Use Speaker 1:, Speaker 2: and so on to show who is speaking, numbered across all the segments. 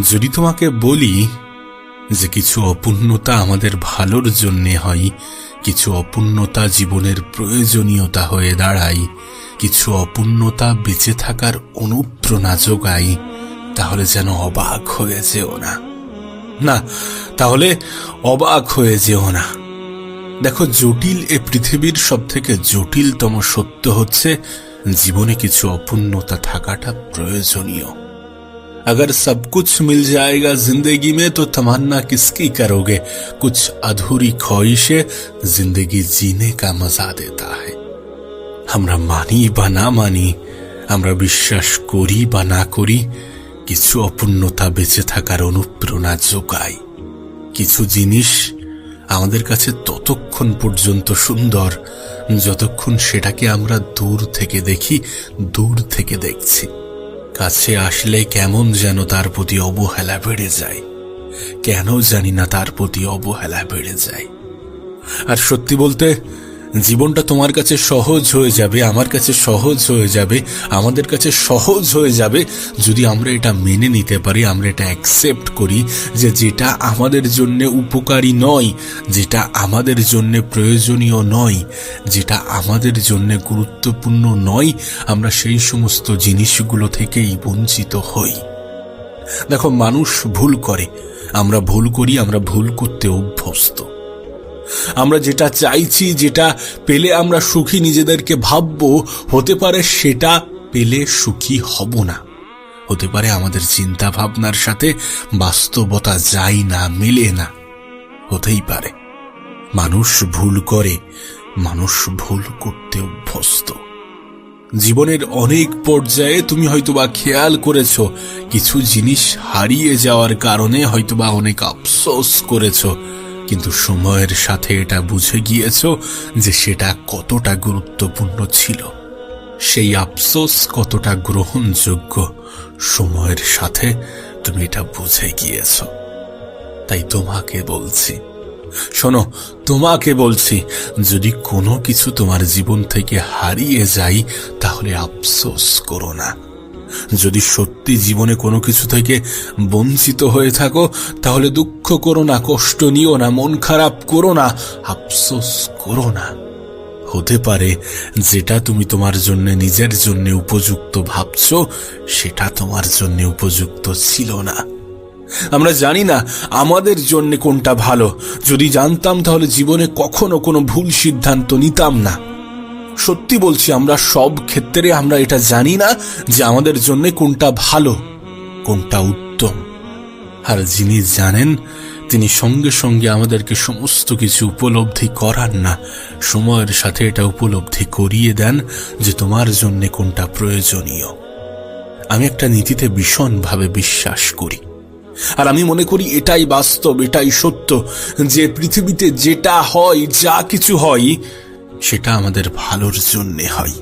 Speaker 1: যদি তোমাকে বলি যে কিছু অপূর্ণতা আমাদের ভালোর জন্যে হয়, কিছু অপূর্ণতা জীবনের প্রয়োজনীয়তা হয়ে দাঁড়ায়, কিছু অপূর্ণতা বেঁচে থাকার অনুপ্রেরণা যোগায়, তাহলে যেন অবাক হয়ে যেও না। না, তাহলে অবাক হয়ে যেও না। দেখো, জটিল এ পৃথিবীর সব থেকে জটিলতম সত্য হচ্ছে জীবনে কিছু অপূর্ণতা থাকাটা প্রয়োজনীয়। अगर सब कुछ मिल जाएगा जिंदगी में तो तमन्ना किसकी करोगे कुछ अधूरी ख्वाहिशें जिंदगी जीने का मजा देता है আমরা মানি বা না মানি আমরা বিশ্বাস করি বা না করি কিছু অপূর্ণতা বেঁচে থাকার অনুপ্রেরণা যোগায় কিছু জিনিস আমাদের কাছে ততক্ষণ পর্যন্ত সুন্দর যতক্ষণ সেটাকে আমরা দূর থেকে দেখি দূর থেকে দেখছি কাছে আসলে কেমন যেন তার প্রতি অবহেলা বেড়ে যায়। কেন জানি না তার প্রতি অবহেলা বেড়ে যায়। আর সত্যি বলতে জীবনটা তোমার কাছে সহজ হয়ে যাবে, আমার কাছে সহজ হয়ে যাবে, আমাদের কাছে সহজ হয়ে যাবে যদি আমরা এটা মেনে নিতে পারি, আমরা এটা অ্যাকসেপ্ট করি যে যেটা আমাদের জন্য উপকারী নয়, যেটা আমাদের জন্য প্রয়োজনীয় নয়, যেটা আমাদের জন্য গুরুত্বপূর্ণ নয়, আমরা সেই সমস্ত জিনিসগুলো থেকেই বঞ্চিত হই। দেখো, মানুষ ভুল করে। আমরা ভুল করি, আমরা ভুল করতে অভ্যস্ত। আমরা যেটা চাইছি, যেটা পেলে আমরা সুখী নিজেদেরকে ভাববো, হতে পারে সেটা পেলে সুখী হব না। হতে পারে আমাদের চিন্তা ভাবনার সাথে বাস্তবতা যায় না, মেলে না। হতেই পারে। মানুষ ভুল করে, মানুষ ভুল করতে অভ্যস্ত। জীবনের অনেক পর্যায়ে তুমি হয়তোবা খেয়াল করেছ, কিছু জিনিস হারিয়ে যাওয়ার কারণে হয়তোবা অনেক আফসোস করেছ। কিন্তু সময়ের সাথে এটা বুঝে গিয়েছ যে সেটা কতটা গুরুত্বপূর্ণ ছিল। সেই আফসোস কতটা গ্রহণযোগ্য সময়ের সাথে তুমি এটা বুঝে গিয়েছ। তাই তোমাকে বলছি, শোনো, তোমাকে বলছি, যদি কোনো কিছু তোমার জীবন থেকে হারিয়ে যায়, তাহলে আফসোস করো না। যদি সত্যি জীবনে কোনো কিছু থেকে বঞ্চিত হয়ে থাকো, তাহলে দুঃখ করো না, কষ্ট নিও না, মন খারাপ করো না, আফসোস করো না। হতে পারে যেটা তুমি তোমার জন্য, নিজের জন্য উপযুক্ত ভাবছ, সেটা তোমার জন্য উপযুক্ত ছিল না। আমরা জানি না আমাদের জন্য কোনটা ভালো। যদি জানতাম তাহলে জীবনে কখনো কোনো ভুল সিদ্ধান্ত নিতাম না। সত্যি বলছি, আমরা সব ক্ষেত্রে আমরা এটা জানি না যে আমাদের জন্য কোনটা ভালো, কোনটা উত্তম। আর যিনি জানেন, তিনি সঙ্গে সঙ্গে আমাদেরকে সমস্ত কিছু উপলব্ধি করান না। সময়ের সাথে এটা উপলব্ধি করিয়ে দেন যে তোমার জন্য কোনটা প্রয়োজনীয়। আমি একটা নীতিতে ভীষণভাবে বিশ্বাস করি। আর আমি মনে করি এটাই বাস্তব, এটাই সত্য যে পৃথিবীতে যেটা হয়, যা কিছু হয় সেটা আমাদের ভালোর জন্যে হয়।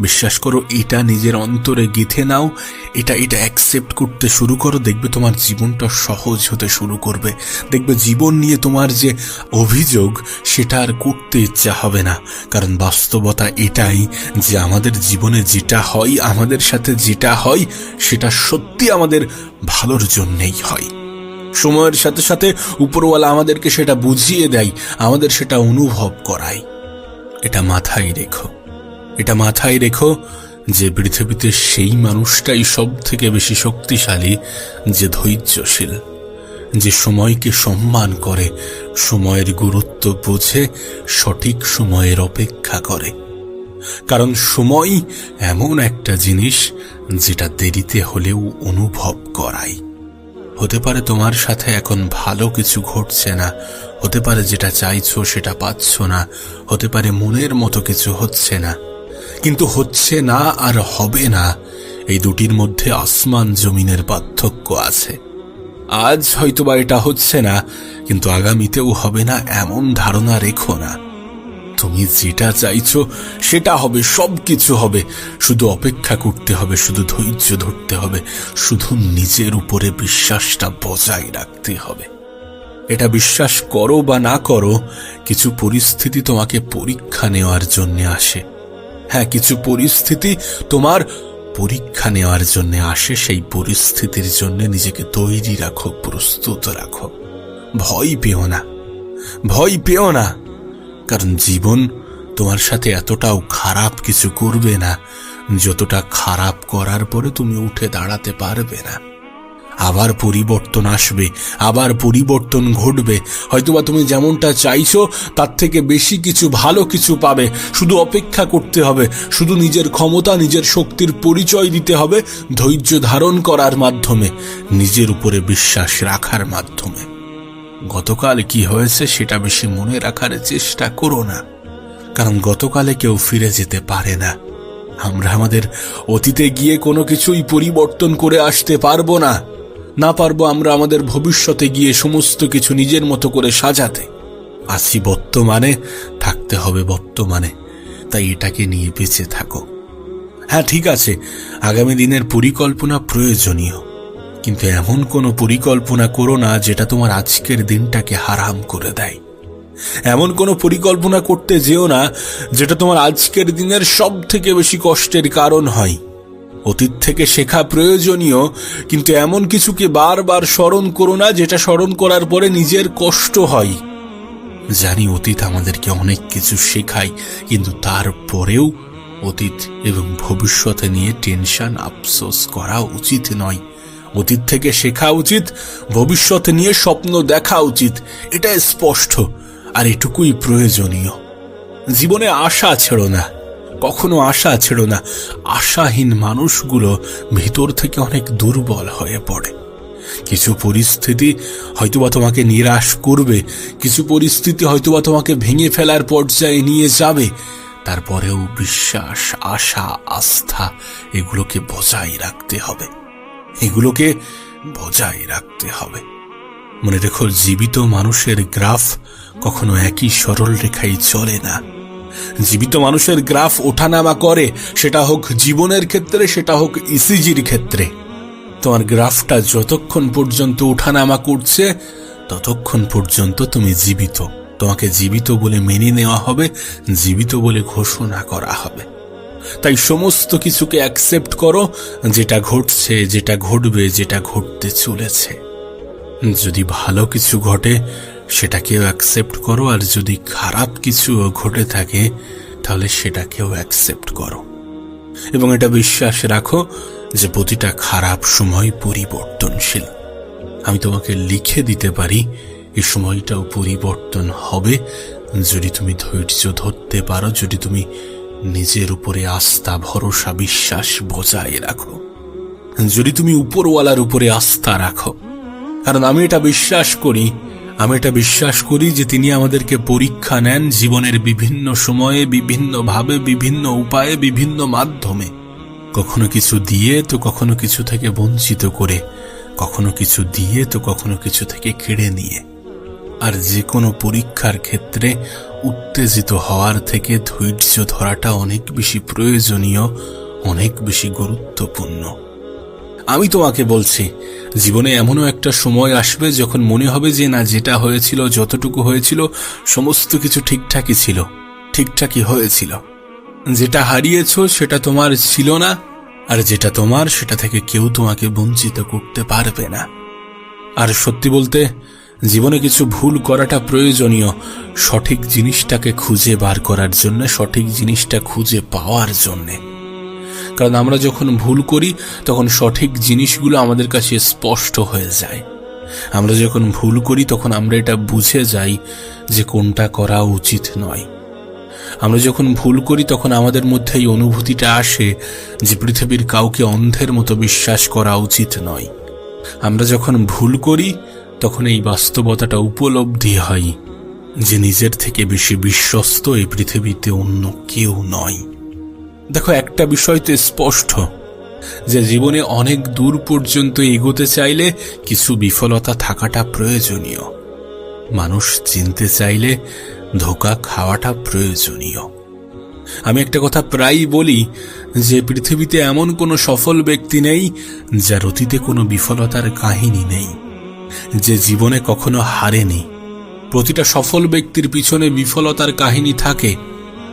Speaker 1: বিশ্বাস করো, এটা নিজের অন্তরে গেথে নাও, এটা এটা অ্যাকসেপ্ট করতে শুরু করো, দেখবে তোমার জীবনটা সহজ হতে শুরু করবে। দেখবে জীবন নিয়ে তোমার যে অভিযোগ, সেটা আর করতে ইচ্ছা হবে না। কারণ বাস্তবতা এটাই যে আমাদের জীবনে যেটা হয়, আমাদের সাথে যেটা হয়, সেটা সত্যি আমাদের ভালোর জন্যেই হয়। সময়ের সাথে সাথে উপরওয়ালা আমাদেরকে সেটা বুঝিয়ে দেয়, আমাদের সেটা অনুভব করায়। এটা মাথায় রেখো। এটা মাথায় রেখো যে পৃথিবীতে সেই মানুষটাই সব থেকে বেশি শক্তিশালী, যে ধৈর্যশীল, যে সময়কে সম্মান করে, সময়ের গুরুত্ব বোঝে, সঠিক সময়ের অপেক্ষা করে। কারণ সময় এমন একটা জিনিস যেটা দেরিতে হলেও অনুভব করায়। হতে পারে তোমার সাথে এখন ভালো কিছু ঘটছে না। হতে পারে যেটা চাইছো সেটা পাচ্ছ না। হতে পারে মনের মতো কিছু হচ্ছে না। কিন্তু হচ্ছে না আর হবে না। এই দুটির মধ্যে আসমান জমিনের পার্থক্য আছে। আজ হয়তোবা এটা হচ্ছে না, কিন্তু আগামীতেও হবে না এমন ধারণা রেখো না। তুমি যেটা চাইছো, সেটা হবে সব কিছু হবে। শুধু অপেক্ষা করতে হবে, শুধু ধৈর্য ধরতে হবে, শুধু নিজের উপরে বিশ্বাসটা বজায় রাখতে হবে। এটা বিশ্বাস করো বা না করো, কিছু পরিস্থিতি তোমাকে পরীক্ষা নেওয়ার জন্য আসে। হ্যাঁ কিছু পরিস্থিতি তোমার পরীক্ষা নেওয়ার জন্য আসে, সেই পরিস্থিতির জন্য নিজেকে তৈরি রাখো, প্রস্তুত রাখো। ভয় পেও না। ভয় পেও না। কারণ জীবন তোমার সাথে এতটাও খারাপ কিছু করবে না, যতটা খারাপ করার পরে তুমি উঠে দাঁড়াতে পারবে না। আবার পরিবর্তন আসবে, আবার পরিবর্তন ঘটবে। হয়তোবা তুমি যেমনটা চাইছো, তার থেকে বেশি কিছু, ভালো কিছু পাবে। শুধু অপেক্ষা করতে হবে, শুধু নিজের ক্ষমতা, নিজের শক্তির পরিচয় দিতে হবে, ধৈর্য ধারণ করার মাধ্যমে, নিজের উপরে বিশ্বাস রাখার মাধ্যমে। গতকাল কি হয়েছে সেটা বেশি মনে রাখার চেষ্টা করো না। কারণ গতকালে কেউ ফিরে যেতে পারে না। আমরা আমাদের অতীতে গিয়ে কোনো কিছুই পরিবর্তন করে আসতে পারব না। না পারব আমরা আমাদের ভবিষ্যতে গিয়ে সমস্ত কিছু নিজের মতো করে সাজাতে। আছি বর্তমানে, থাকতে হবে বর্তমানে। তাই এটাকে নিয়ে বেঁচে থাকো। হ্যাঁ ঠিক আছে। আগামী দিনের পরিকল্পনা প্রয়োজনীয়। কিন্তু এমন কোনো পরিকল্পনা করো না যেটা তোমার আজকের দিনটাকে হারাম করে দেয়। এমন কোনো পরিকল্পনা করতে যেও না যেটা তোমার আজকের দিনের সব থেকে বেশি কষ্টের কারণ হয়। অতীত থেকে শেখা প্রয়োজনীয়, কিন্তু এমন কিছুকে বারবার স্মরণ করো না যেটা স্মরণ করার পরে নিজের কষ্ট হয়। জানি অতীত আমাদেরকে অনেক কিছু শেখায়, কিন্তু তারপরেও অতীত এবং ভবিষ্যতে নিয়ে টেনশন আফসোস করা উচিত নয়। অতীত থেকে শেখা উচিত ভবিষ্যতে নিয়ে স্বপ্ন দেখা উচিত, এটা স্পষ্ট, আর এটুকুই প্রয়োজনীয়। জীবনে আশা ছেড়ো না, কখনো আশা ছেড়ো না, আশাহীন মানুষগুলো ভিতর থেকে অনেক দুর্বল হয়ে পড়ে। কিছু পরিস্থিতি হয়তোবা তোমাকে নিরাশ করবে, কিছু পরিস্থিতি হয়তোবা তোমাকে ভেঙে ফেলার পর্যায়ে নিয়ে যাবে, তারপরেও বিশ্বাস, আশা, আস্থা, এগুলোকে বজায় রাখতে হবে। এগুলোকে বজায় রাখতে হবে। মনে রেখো, জীবিত মানুষের গ্রাফ কখনো একই সরল রেখায় চলে না। জীবিত মানুষের গ্রাফ ওঠানামা করে, সেটা হোক জীবনের ক্ষেত্রে, সেটা হোক ইসিজির ক্ষেত্রে। তোমার গ্রাফটা যতক্ষণ পর্যন্ত ওঠানামা করছে, ততক্ষণ পর্যন্ত তুমি জীবিত। তোমাকে জীবিত বলে মেনে নেওয়া হবে, জীবিত বলে ঘোষণা করা হবে। তাই সমস্ত কিছুকে অ্যাকসেপ্ট করো, যেটা ঘটছে, যেটা ঘটবে, যেটা ঘটতে চলেছে। যদি ভালো কিছু ঘটে, সেটাকেও অ্যাকসেপ্ট করো, আর যদি খারাপ কিছু ঘটে থাকে, তাহলে সেটাকেও অ্যাকসেপ্ট করো। এবং এটা বিশ্বাস রাখো যে প্রতিটা খারাপ সময় পরিবর্তনশীল। আমি তোমাকে লিখে দিতে পারি এই সময়টাও পরিবর্তন হবে। যদি তুমি ধৈর্য ধরতে পারো, যদি তুমি নিজের উপরে আস্থা, ভরসা, বিশ্বাস বজায় রাখো। যদি তুমি উপরওয়ালার উপরে আস্থা রাখো, কারণ আমি এটা বিশ্বাস করি, আমি এটা বিশ্বাস করি যে তিনি আমাদেরকে পরীক্ষা নেন জীবনের বিভিন্ন সময়ে বিভিন্নভাবে বিভিন্ন উপায়ে, বিভিন্ন মাধ্যমে। কখনো কিছু দিয়ে তো কখনো কিছু থেকে বঞ্চিত করে, কখনো কিছু দিয়ে তো কখনো কিছু থেকে কেড়ে নিয়ে। আর যে কোনো পরীক্ষার ক্ষেত্রে উত্তেজিত হওয়ার থেকে ধৈর্য ধরাটা অনেক বেশি প্রয়োজনীয়, অনেক বেশি গুরুত্বপূর্ণ। আমি তোমাকে বলছি, জীবনে এমনও একটা সময় আসবে যখন মনে হবে যে না, যেটা হয়েছিল, যতটুকু হয়েছিল, সমস্ত কিছু ঠিকঠাকই ছিল, ঠিকঠাকই হয়েছিল। যেটা হারিয়েছ, সেটা তোমার ছিল না, আর যেটা তোমার, সেটা থেকে কেউ তোমাকে বঞ্চিত করতে পারবে না। আর সত্যি বলতে জীবনে কিছু ভুল করাটা প্রয়োজনীয়। সঠিক জিনিসটাকে খুঁজে বার করার জন্য, সঠিক জিনিসটা খুঁজে পাওয়ার জন্যে। কারণ আমরা যখন ভুল করি, তখন সঠিক জিনিসগুলো আমাদের কাছে স্পষ্ট হয়ে যায়। আমরা যখন ভুল করি, তখন আমরা এটা বুঝে যাই যে কোনটা করা উচিত নয়। আমরা যখন ভুল করি, তখন আমাদের মধ্যে এই অনুভূতিটা আসে যে পৃথিবীর কাউকে অন্ধের মতো বিশ্বাস করা উচিত নয়। আমরা যখন ভুল করি তখন এই বাস্তবতাটা উপলব্ধি হয় যে নিজের থেকে বেশি বিশ্বস্ত এই পৃথিবীতে অন্য কেউ নয়। দেখো, একটা বিষয় তো স্পষ্ট, যে জীবনে অনেক দূর পর্যন্ত এগোতে চাইলে কিছু বিফলতা থাকাটা প্রয়োজনীয়। মানুষ চিনতে চাইলে ধোকা খাওয়াটা প্রয়োজনীয়। আমি একটা কথা প্রায়ই বলি, যে পৃথিবীতে এমন কোনো সফল ব্যক্তি নেই যার অতীতে কোনো বিফলতার কাহিনী নেই। যে জীবনে কখনো হারেনি। প্রতিটা সফল ব্যক্তির পিছনে বিফলতার কাহিনী থাকে,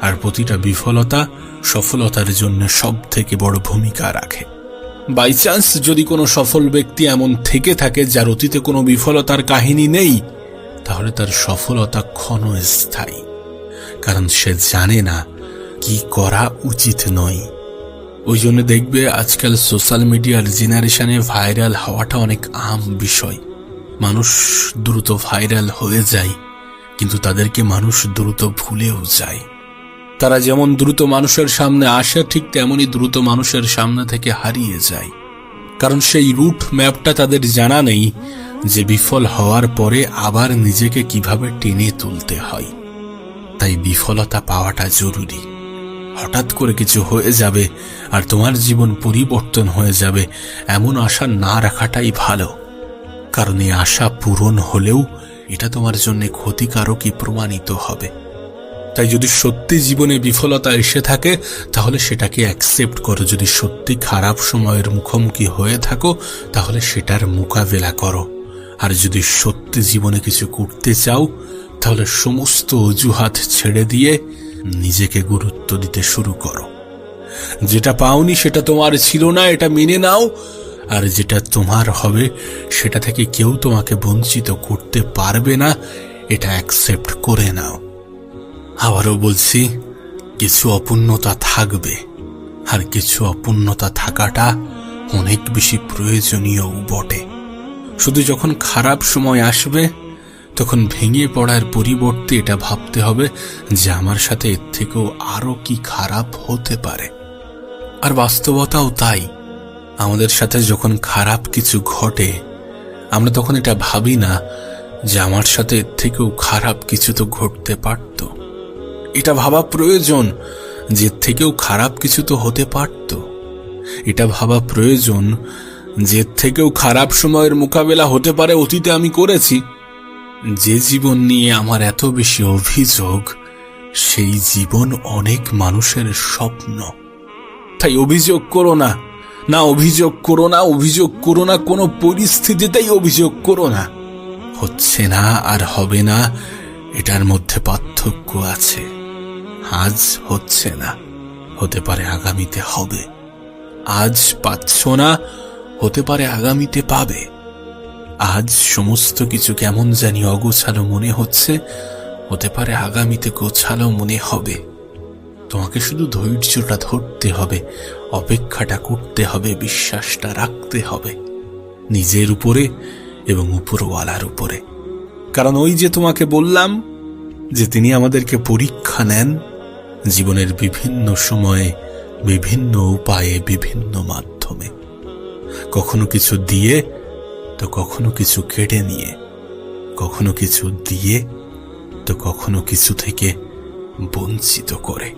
Speaker 1: আর প্রতিটা বিফলতা সফলতার জন্য সব থেকে বড় ভূমিকা রাখে। বাই চান্স যদি কোনো সফল ব্যক্তি এমন থেকে থাকে যার অতীতে কোনো বিফলতার কাহিনী নেই, তাহলে তার সফলতা ক্ষণস্থায়ী। কারণ সে জানে না কি করা উচিত নয়। ওই জন্য দেখবে আজকাল সোশ্যাল মিডিয়ার জেনারেশনে ভাইরাল হওয়াটা অনেক আম বিষয়। মানুষ দ্রুত ভাইরাল হয়ে যায়, কিন্তু তাদেরকে মানুষ দ্রুত ভুলেও যায়। তারা যেমন দ্রুত মানুষের সামনে আসে, ঠিক তেমনই দ্রুত মানুষের সামনে থেকে হারিয়ে যায়। কারণ সেই রুট ম্যাপটা তাদের জানা নেই যে বিফল হওয়ার পরে আবার নিজেকে কীভাবে টেনে তুলতে হয়। তাই বিফলতা পাওয়াটা জরুরি। হঠাৎ করে কিছু হয়ে যাবে আর তোমার জীবন পরিবর্তন হয়ে যাবে, এমন আশা না রাখাটাই ভালো। কারণ এই আশা পূরণ হলেও এটা তোমার জন্য ক্ষতিকারকই প্রমাণিত হবে। তাই যদি সত্যি জীবনে বিফলতা এসে থাকে, তাহলে সেটাকে অ্যাকসেপ্ট করো। যদি সত্যি খারাপ সময়ের মুখোমুখি হয়ে থাকো, তাহলে সেটার মোকাবেলা করো। আর যদি সত্যি জীবনে কিছু করতে চাও, তাহলে সমস্ত অজুহাত ছেড়ে দিয়ে নিজেকে গুরুত্ব দিতে শুরু করো। যেটা পাওনি সেটা তোমার ছিল না, এটা মেনে নাও। আর যেটা তোমার হবে, সেটা থেকে কেউ তোমাকে বঞ্চিত করতে পারবে না। এটা অ্যাকসেপ্ট করে নাও। আবারও বলছি, কিছু অপূর্ণতা থাকবে। আর কিছু অপূর্ণতা থাকাটা অনেক বেশি প্রয়োজনীয়ও বটে। শুধু যখন খারাপ সময় আসবে, তখন ভেঙে পড়ার পরিবর্তে এটা ভাবতে হবে যে আমার সাথে এর থেকেও আরও কি খারাপ হতে পারে। আর বাস্তবতাও তাই। আমাদের সাথে যখন খারাপ কিছু ঘটে, আমরা তখন এটা ভাবি না যে আমার সাথে এর থেকেও খারাপ কিছু তো ঘটতে পারত। এটা ভাবা প্রয়োজন যে থেকেও খারাপ কিছু তো হতে পারত। এটা ভাবা প্রয়োজন যে থেকেও খারাপ সময়ের মোকাবেলা হতে পারে অতীতে আমি করেছি। যে জীবন নিয়ে আমার এত বেশি অভিযোগ, সেই জীবন অনেক মানুষের স্বপ্ন। তাই অভিযোগ করো না। না অভিযোগ করো না, অভিযোগ করো না, কোনো পরিস্থিতিতেই অভিযোগ করো না। হচ্ছে না আর হবে না, এটার মধ্যে পার্থক্য আছে। আজ হচ্ছে না, হতে পারে আগামীতে হবে। আজ পাচ্ছ না, হতে পারে আগামীতে পাবে। আজ সমস্ত কিছু কেমন জানি অগোছালো মনে হচ্ছে, হতে পারে আগামীতে গোছালো মনে হবে। তোমাকে শুধু ধৈর্যটা ধরতে হবে, অপেক্ষাটা করতে হবে, বিশ্বাসটা রাখতে হবে, নিজের উপরে এবং উপরওয়ালার উপরে। কারণ ওই যে তোমাকে বললাম যে তিনি আমাদেরকে পরীক্ষা নেন জীবনের বিভিন্ন সময়ে, বিভিন্ন উপায়ে, বিভিন্ন মাধ্যমে। কখনো কিছু দিয়ে তো কখনো কিছু কেটে নিয়ে, কখনো কিছু দিয়ে তো কখনো কিছু থেকে বঞ্চিত করে।